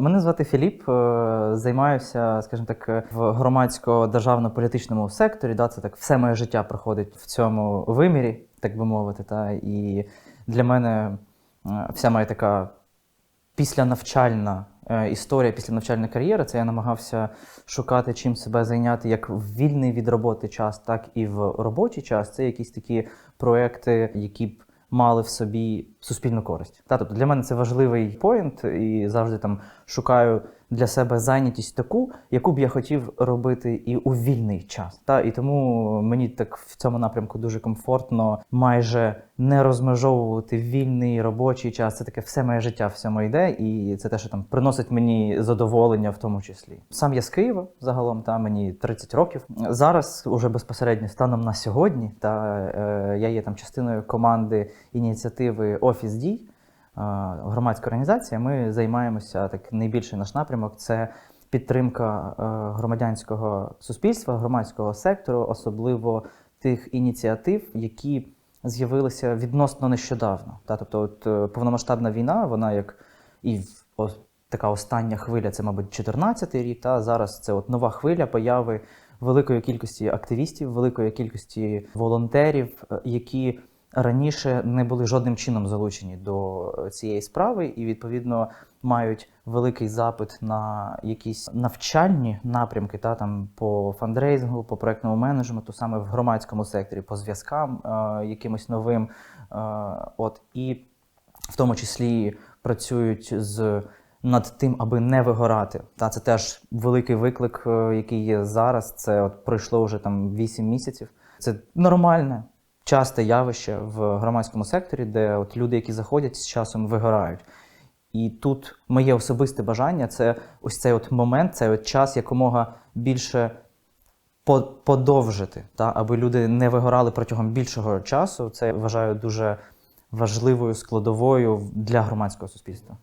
Мене звати Філіп. е, Займаюся, скажімо так, в громадсько-державно-політичному секторі. Да, це так все моє життя проходить в цьому вимірі, так би мовити. Та, і для мене е, вся моя така післянавчальна е, історія, післянавчальна кар'єра, це я намагався шукати чим себе зайняти як в вільний від роботи час, так і в робочий час. Це якісь такі проекти, які б мали в собі суспільну користь. Та, тобто для мене це важливий поінт, і завжди там шукаю для себе зайнятість таку, яку б я хотів робити і у вільний час. Та, і тому мені так в цьому напрямку дуже комфортно майже не розмежовувати вільний робочий час. Це таке все моє життя в цьому йде, і це те, що там приносить мені задоволення в тому числі. Сам я з Києва загалом, та мені 30 років. Зараз уже безпосередньо станом на сьогодні, та е, я є там частиною команди ініціативи Офіс Дій. Громадська організація. Ми займаємося так. Найбільший наш напрямок це підтримка е, громадянського суспільства, громадського сектору, особливо тих ініціатив, які з'явилися відносно нещодавно. Та, тобто, от е, повномасштабна війна, вона як і така остання хвиля, це, мабуть, 14-й рік. Та зараз це от нова хвиля появи великої кількості активістів, великої кількості волонтерів, е, які раніше не були жодним чином залучені до е, цієї справи, і відповідно мають великий запит на якісь навчальні напрямки, та там по фандрейзингу, по проектному менеджменту, саме в громадському секторі, по зв'язкам е, якимось новим. Е, от і в тому числі працюють з над тим, аби не вигорати. Та це теж великий виклик, е, який є зараз. Це от пройшло вже там 8 місяців. Це нормальне, часте явище в громадському секторі, де от люди, які заходять з часом, вигорають. І тут моє особисте бажання це ось цей от момент, цей от час якомога більше подовжити, та, аби люди не вигорали протягом більшого часу. Це я вважаю дуже важливою складовою для громадського суспільства.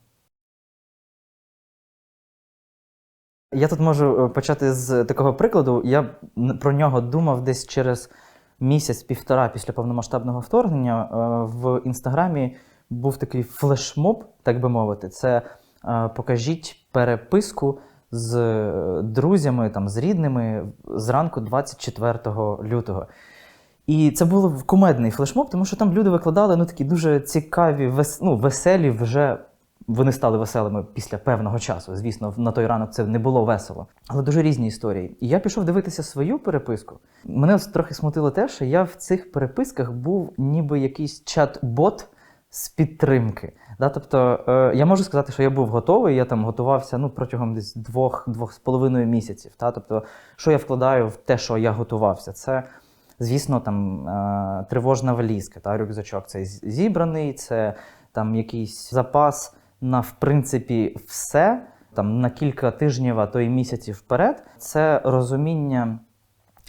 Я тут можу е, почати з такого прикладу. Я про нього думав десь через місяць-півтора після повномасштабного вторгнення. Е, В інстаграмі був такий флешмоб, так би мовити. Це е, покажіть переписку з е, друзями, там, з рідними зранку 24 лютого. І це був кумедний флешмоб, тому що там люди викладали ну, такі дуже цікаві, вес... ну, веселі вже. Вони стали веселими після певного часу. Звісно, на той ранок це не було весело. Але дуже різні історії. І я пішов дивитися свою переписку. Мене трохи смутило те, що я в цих переписках був ніби якийсь чат-бот з підтримки. Да? Тобто, е, я можу сказати, що я був готовий, я там готувався ну, протягом десь двох-двох з половиною місяців. Та? Тобто, що я вкладаю в те, що я готувався? Це звісно, там е, тривожна валізка, та рюкзачок цей з- зібраний, це там якийсь запас на в принципі все. Там на кілька тижнів, а то й місяців вперед, це розуміння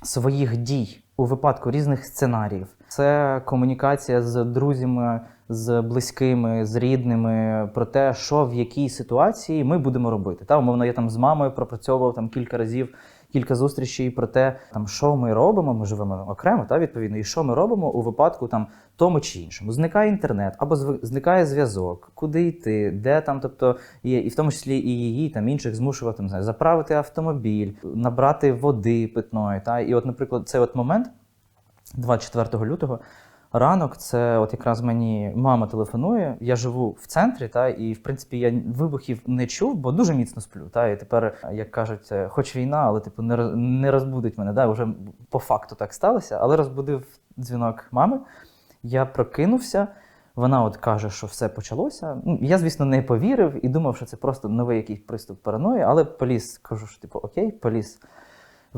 своїх дій у випадку різних сценаріїв. Це комунікація з друзями, з близькими, з рідними про те, що в якій ситуації ми будемо робити. Та умовно, я там з мамою пропрацьовував там кілька разів. Кілька зустрічей про те, там що ми робимо. Ми живемо окремо, та відповідно, і що ми робимо у випадку там тому чи іншому. Зникає інтернет або зникає зв'язок, куди йти, де там, тобто є, і в тому числі і її там інших змушувати не знаю, заправити автомобіль, набрати води питної. Та і, от, наприклад, цей от момент 24 лютого. Ранок, це от якраз мені мама телефонує. Я живу в центрі, та і в принципі я вибухів не чув, бо дуже міцно сплю. Та і тепер, як кажуть, хоч війна, але типу не не розбудить мене. Да, вже по факту так сталося, але розбудив дзвінок мами. Я прокинувся. Вона от каже, що все почалося. Ну, я, звісно, не повірив і думав, що це просто новий якийсь приступ параної, але поліз, кажу, що типу, окей, поліз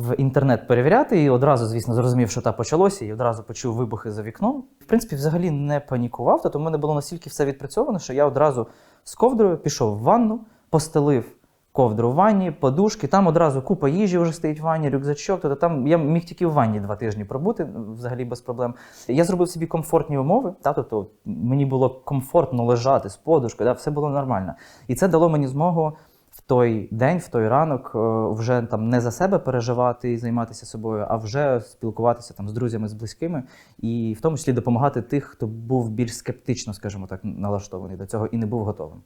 в інтернет перевіряти, і одразу, звісно, зрозумів, що та почалося, і одразу почув вибухи за вікном. В принципі, взагалі не панікував, тобто в мене було настільки все відпрацьовано, що я одразу з ковдрою пішов в ванну, постелив ковдру в ванні, подушки, там одразу купа їжі вже стоїть в ванні, рюкзачок. Тобто там я міг тільки в ванні два тижні пробути, взагалі без проблем. Я зробив собі комфортні умови, та, тобто мені було комфортно лежати з подушкою, та, все було нормально. І це дало мені змогу той день, в той ранок, е, вже там не за себе переживати і займатися собою, а вже спілкуватися там з друзями, з близькими, і в тому числі допомагати тих, хто був більш скептично, скажімо так, налаштований до цього і не був готовим.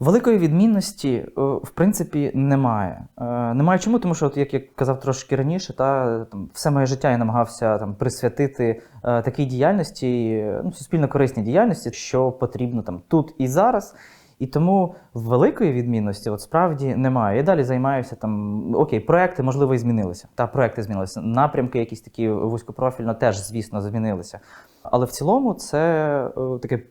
Великої відмінності, е, в принципі, немає. Е, Немає чому, тому що, от, як я казав трошки раніше, та, там, все моє життя я намагався там, присвятити е, такій діяльності, ну, суспільно корисній діяльності, що потрібно там, тут і зараз. І тому великої відмінності от справді немає. Я далі займаюся там. Окей, проекти можливо і змінилися. Та проекти змінилися. Напрямки, якісь такі вузькопрофільно, теж, звісно, змінилися. Але в цілому це таке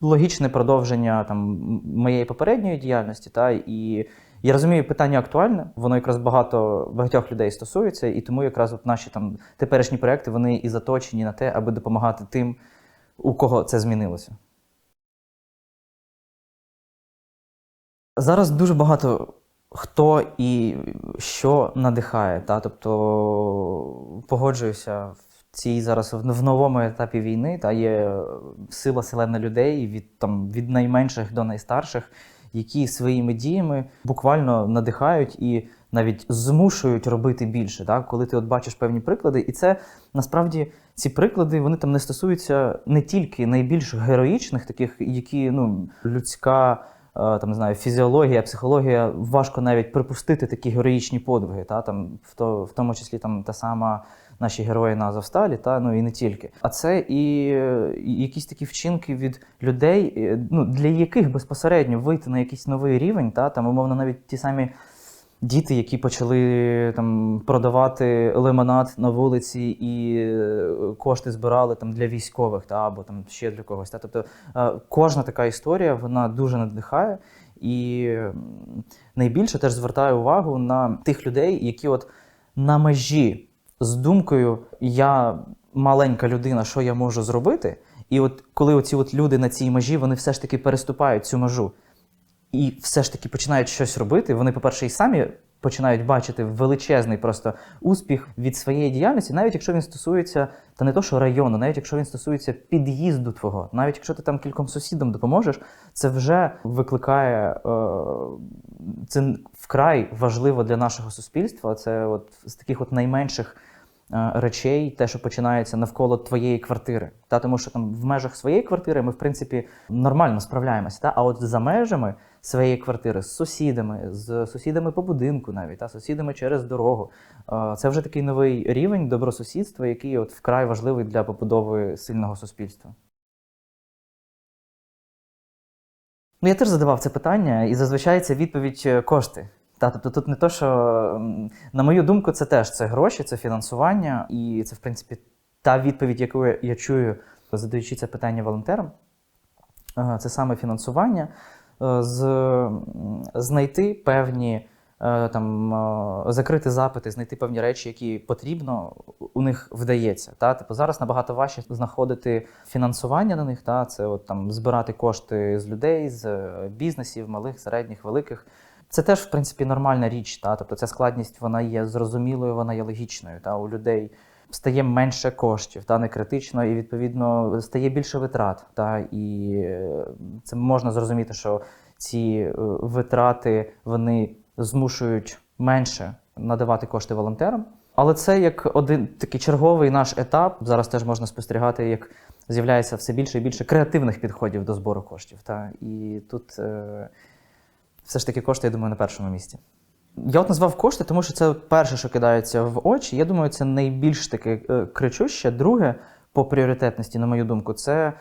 логічне продовження там моєї попередньої діяльності. Та і я розумію, питання актуальне, воно якраз багато багатьох людей стосується, і тому якраз от наші там теперішні проекти вони і заточені на те, аби допомагати тим, у кого це змінилося. Зараз дуже багато хто і що надихає. Та? Тобто погоджуюся цій зараз в новому етапі війни. Та є сила селена людей від, там, від найменших до найстарших, які своїми діями буквально надихають і навіть змушують робити більше. Та? Коли ти от бачиш певні приклади, і це насправді ці приклади вони там не стосуються не тільки найбільш героїчних, таких, які ну, людська е, там не знаю, фізіологія, психологія важко навіть припустити такі героїчні подвиги. Та? Там, в, то, в тому числі там та сама наші герої на Азовсталі, та ну і не тільки. А це і, якісь такі вчинки від людей, е, ну, для яких безпосередньо вийти на якийсь новий рівень, та там, умовно, навіть ті самі. Діти, які почали там продавати лимонад на вулиці і е, кошти збирали там для військових, та або там ще для когось. Та тобто е, кожна така історія вона дуже надихає і найбільше теж звертає увагу на тих людей, які от на межі з думкою Я маленька людина, що я можу зробити? І от коли оці от люди на цій межі, вони все ж таки переступають цю межу і все ж таки починають щось робити, вони, по-перше, і самі починають бачити величезний просто успіх від своєї діяльності, навіть якщо він стосується та не то, що району, навіть якщо він стосується під'їзду твого, навіть якщо ти там кільком сусідам допоможеш, це вже викликає е, це вкрай важливо для нашого суспільства. Це от з таких от найменших. Е, Речей, те, що починається навколо твоєї квартири, та тому що там в межах своєї квартири ми, в принципі, нормально справляємося. Та? А от за межами своєї квартири з сусідами, з сусідами по будинку, навіть та сусідами через дорогу. Е, Це вже такий новий рівень добросусідства, який от вкрай важливий для побудови сильного суспільства. Ну, я теж задавав це питання, і зазвичай це відповідь е, кошти. Та, тобто тут не то, що, на мою думку, це теж це гроші, це фінансування, і це, в принципі, та відповідь, яку я, чую, задаючи це питання волонтерам, Е, це саме фінансування, е, з, знайти певні е, там, закрити запити, знайти певні речі, які потрібно, у них вдається. Та? Типу, зараз набагато важче знаходити фінансування на них, та? це от, там, збирати кошти з людей, з бізнесів, малих, середніх, великих. Це теж, в принципі, нормальна річ. Та? Тобто ця складність вона є зрозумілою, вона є логічною. Та? У людей стає менше коштів, та? не критично, і відповідно стає більше витрат. Та? І е, це можна зрозуміти, що ці е, витрати вони змушують менше надавати кошти волонтерам. Але це як один такий черговий наш етап. Зараз теж можна спостерігати, як з'являється все більше і більше креативних підходів до збору коштів. Та? І тут е, все ж таки кошти, я думаю, на першому місці. Я от назвав кошти, тому що це перше, що кидається в очі. Я думаю, це найбільш таке е, кричуще. Друге, по пріоритетності, на мою думку, це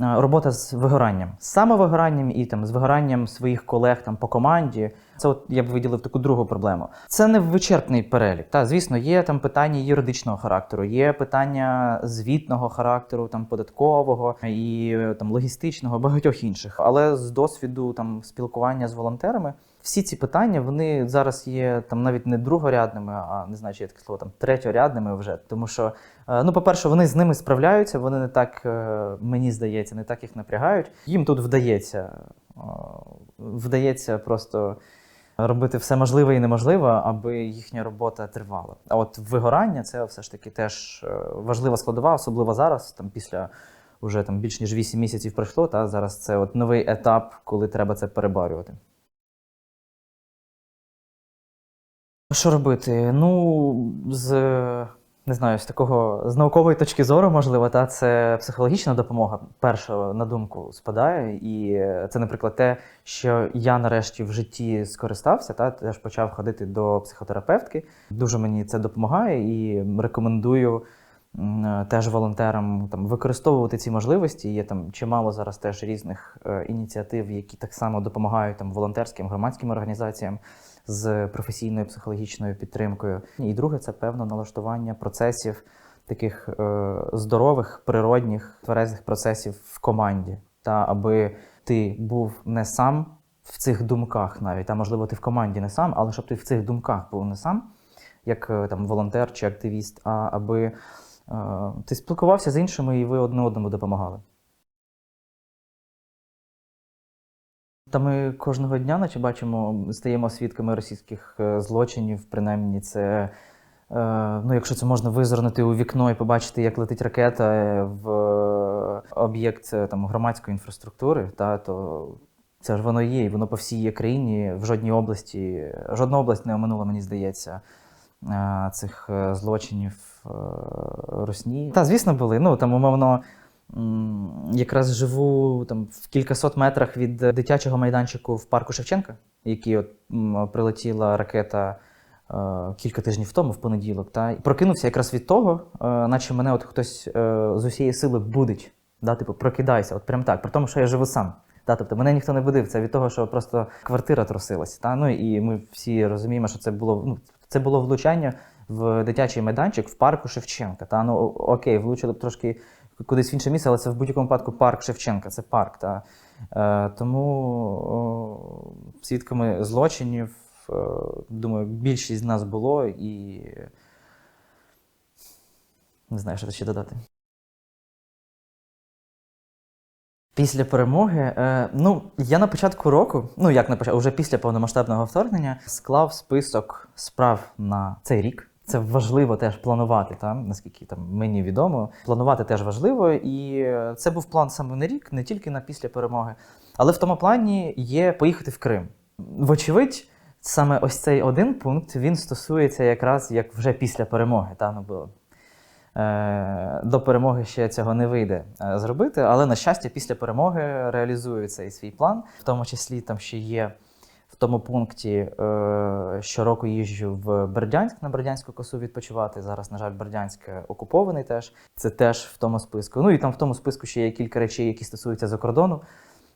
робота з вигоранням. З самовигоранням і там, з вигоранням своїх колег там, по команді. Це от я б виділив таку другу проблему. Це не вичерпний перелік. Та, звісно, є там питання юридичного характеру, є питання звітного характеру, там податкового і е, там логістичного, багатьох інших. Але з досвіду там спілкування з волонтерами. Всі ці питання вони зараз є там навіть не другорядними, а не знаю, чи є таке слово там третьорядними вже. Тому що, е, ну, по-перше, вони з ними справляються, вони не так, е, мені здається, не так їх напрягають. Їм тут вдається, е, вдається просто робити все можливе і неможливе, аби їхня робота тривала. А от вигорання це все ж таки теж важлива складова, особливо зараз, там після. Уже там більш ніж 8 місяців пройшло, та зараз це от новий етап, коли треба це перебарювати. Що робити? Ну, з не знаю, з такого з наукової точки зору, можливо, та це психологічна допомога перша на думку спадає. І це, наприклад, те, що я нарешті в житті скористався, та теж почав ходити до психотерапевтки. Дуже мені це допомагає і рекомендую. Теж волонтерам там використовувати ці можливості. Є там чимало зараз теж різних е, ініціатив, які так само допомагають там волонтерським громадським організаціям з професійною психологічною підтримкою. І друге, це певно налаштування процесів таких е, здорових, природних, тверезих процесів в команді. Та аби ти був не сам в цих думках навіть, а можливо, ти в команді не сам, але щоб ти в цих думках був не сам, як е, там волонтер чи активіст, а аби е, ти спілкувався з іншими і ви одне одному допомагали. Та ми кожного дня, наче бачимо, стаємо свідками російських е, злочинів. Принаймні, це е, ну, якщо це можна визирнути у вікно і побачити, як летить ракета е, в об'єкт там громадської інфраструктури, та то це ж воно є, і воно по всій є країні, в жодній області, жодна область не оминула, мені здається, цих злочинів Росні. Та, звісно, були. Ну там, умовно. Якраз живу там в кількасот метрах від дитячого майданчику в парку Шевченка, який от прилетіла ракета е, кілька тижнів тому, в понеділок. Та прокинувся якраз від того, е, наче мене от хтось е, з усієї сили будить. Да, типу, прокидайся, от прям так, при тому, що я живу сам. Да, тобто мене ніхто не будив. Це від того, що просто квартира трусилася. Та? Ну і ми всі розуміємо, що це було ну, це було влучання в дитячий майданчик в парку Шевченка. Та? Ну окей, влучили б трошки кудись в інше місце, але це в будь-якому випадку парк Шевченка, це парк. Та? Е, тому свідками злочинів, е, думаю, більшість з нас було і не знаю, що ще додати. Після перемоги, е, ну я на початку року, ну як на початку, вже після повномасштабного вторгнення, склав список справ на цей рік. Це важливо теж планувати, там, наскільки там мені відомо. Планувати теж важливо, і це був план саме на рік, не тільки на після перемоги. Але в тому плані є поїхати в Крим. Вочевидь, саме ось цей один пункт він стосується якраз як вже після перемоги. Та, ну, бо Е, До перемоги ще цього не вийде е, зробити, але на щастя, після перемоги реалізую цей свій план. В тому числі там ще є тому пункті е, щороку їжджу в Бердянськ на Бердянську косу відпочивати. Зараз, на жаль, Бердянськ окупований теж. Це теж в тому списку. Ну і там в тому списку ще є кілька речей, які стосуються закордону.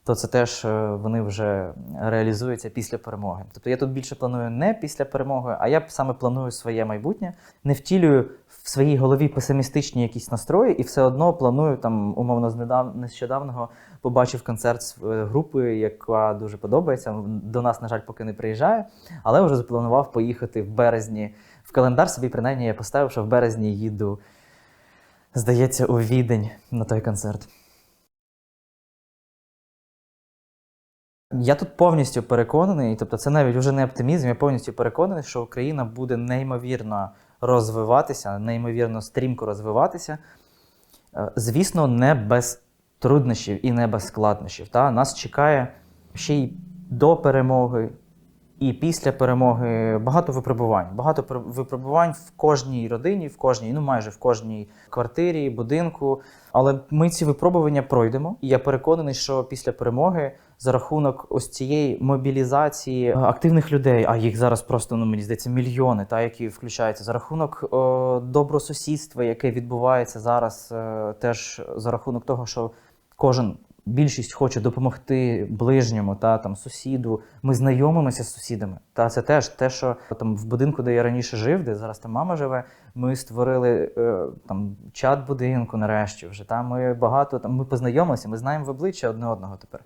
То це теж е, вони вже реалізуються після перемоги. Тобто я тут більше планую не після перемоги, а я саме планую своє майбутнє, не втілюю в своїй голові песимістичні якісь настрої, і все одно планую там, умовно, з недав... нещодавнього побачив концерт з е, групи, яка дуже подобається. До нас, на жаль, поки не приїжджає, але вже запланував поїхати в березні. В календар собі принаймні я поставив, що в березні їду, здається, у відень на той концерт. Я тут повністю переконаний, тобто це навіть вже не оптимізм, я повністю переконаний, що Україна буде неймовірно розвиватися, неймовірно стрімко розвиватися. Е, Звісно, не без труднощів і не без складнощів. Та? Нас чекає ще й до перемоги, і після перемоги багато випробувань. Багато пр- випробувань в кожній родині, в кожній, ну майже в кожній квартирі, будинку. Але ми ці випробування пройдемо. І я переконаний, що після перемоги за рахунок ось цієї мобілізації е, активних людей, а їх зараз просто ну мені здається мільйони, та які включаються за рахунок о, добросусідства, яке відбувається зараз, е, теж за рахунок того, що кожен. Більшість хоче допомогти ближньому та там сусіду. Ми знайомимося з сусідами. Та це теж те, що там в будинку, де я раніше жив, де зараз там мама живе. Ми створили е, там чат будинку. Нарешті вже там ми багато там. Ми познайомилися. Ми знаємо в обличчя одне одного тепер.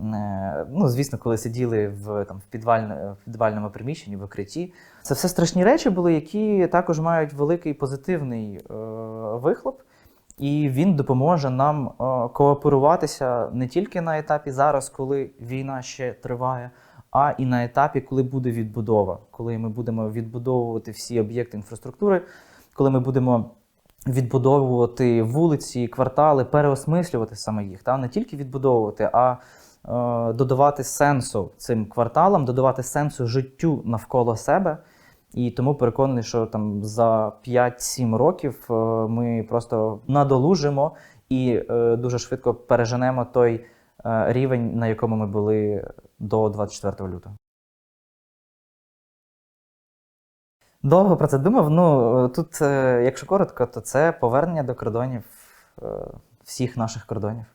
Е, ну, звісно, коли сиділи в там в, підвальне, в підвальному приміщенні, в укритті. Це все страшні речі були, які також мають великий позитивний е, вихлоп. І він допоможе нам е, кооперуватися не тільки на етапі зараз, коли війна ще триває, а і на етапі, коли буде відбудова, коли ми будемо відбудовувати всі об'єкти інфраструктури, коли ми будемо відбудовувати вулиці, квартали, переосмислювати саме їх, та не тільки відбудовувати, а е, додавати сенсу цим кварталам, додавати сенсу життю навколо себе. І тому переконаний, що там за 5-7 років е, ми просто надолужимо і е, дуже швидко переженемо той е, рівень, на якому ми були до 24 лютого. Довго про це думав. Ну тут, якщо коротко, то це повернення до кордонів всіх наших кордонів.